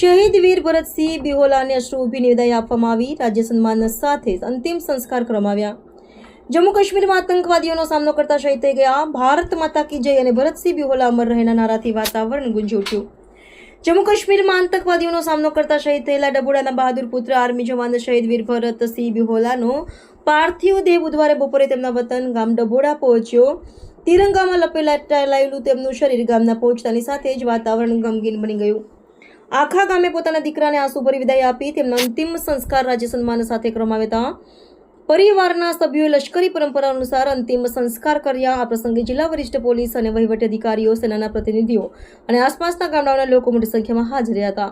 શહીદ વીર ભરતસિંહ બિહોલાને અશ્રુભી વિદાય આપવામાં આવી. રાજ્ય સન્માન સાથે અંતિમ સંસ્કાર કરવામાં જમ્મુ કાશ્મીરમાં આતંકવાદીઓનો સામનો કરતા શહીદ થઈ ગયા. ભારત માતા કી જય અને ભરતસિંહ બિહોલા અમર રહેના નારાથી વાતાવરણ ગુંજી ઉઠ્યું જમ્મુ કાશ્મીરમાં આતંકવાદીઓનો સામનો કરતા શહીદ થયેલા ડબોડાના બહાદુર પુત્ર આર્મી જવાન શહીદ વીર ભરતસિંહ બિહોલાનો પાર્થિવ દેહ બુધવારે બપોરે તેમના વતન ગામ ડબોડા પહોંચ્યો. તિરંગામાં લપેટાયેલું તેમનું શરીર ગામના પહોંચતાની સાથે જ વાતાવરણ ગમગીન બની ગયું. આખા ગામે પોતાના દીકરાને આંસુભરી વિદાય આપી તેમના અંતિમ સંસ્કાર રાજ્ય સન્માન સાથે કરવામાં આવ્યા હતા. પરિવારના સભ્યોએ લશ્કરી પરંપરા અનુસાર અંતિમ સંસ્કાર કર્યા. આ પ્રસંગે જિલ્લા વરિષ્ઠ પોલીસ અને વહીવટી અધિકારીઓ, સેનાના પ્રતિનિધિઓ અને આસપાસના ગામડાઓના લોકો મોટી સંખ્યામાં હાજર રહ્યા હતા.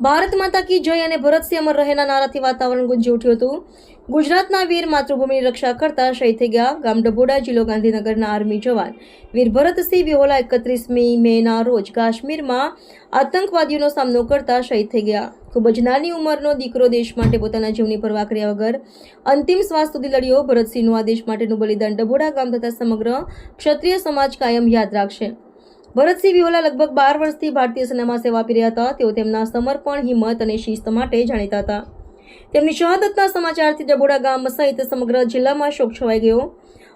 ભારત માતા કી જય અને ભરતસિંહ અમર રહેના નારાથી વાતાવરણ ગુંજી ઉઠ્યું હતું. ગુજરાતના વીર માતૃભૂમિની રક્ષા કરતા શહીદ થઈ ગયા ગામ ડબોડા જિલ્લો ગાંધીનગરના આર્મી જવાન. વીર ભરતસિંહ વિહોલા એકત્રીસમી મેના રોજ કાશ્મીરમાં આતંકવાદીઓનો સામનો કરતા શહીદ થઈ ગયા. ખૂબ જ નાની ઉંમરનો દીકરો દેશ માટે પોતાના જીવની પરવા કર્યા વગર અંતિમ શ્વાસ સુધી લડ્યો. ભરતસિંહનું આ દેશ માટેનું બલિદાન ડબોડા ગામ તથા સમગ્ર ક્ષત્રિય સમાજ કાયમ યાદ રાખશે. ભરતસિંહ વિહોલા લગભગ બાર વર્ષથી ભારતીય સેનામાં સેવા આપી રહ્યા હતા. તેઓ તેમના સમર્પણ, હિંમત અને શિસ્ત માટે જાણીતા હતા. તેમની શહાદતના સમાચારથી ડબોડા ગામ સહિત સમગ્ર જિલ્લામાં શોક છવાઈ ગયો.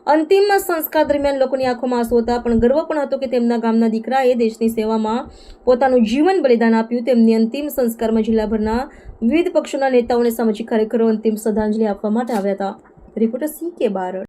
અંતિમ સંસ્કાર દરમિયાન લોકોની આંખોમાં આંસુ હતા, પણ ગર્વ પણ હતો કે તેમના ગામના દીકરાએ દેશની સેવામાં પોતાનું જીવન બલિદાન આપ્યું. તેમની અંતિમ સંસ્કારમાં જિલ્લાભરના વિવિધ પક્ષોના નેતાઓને સામાજિક કાર્યકરો અંતિમ શ્રદ્ધાંજલિ આપવા માટે આવ્યા હતા. રિપોર્ટર સી કે બારડ.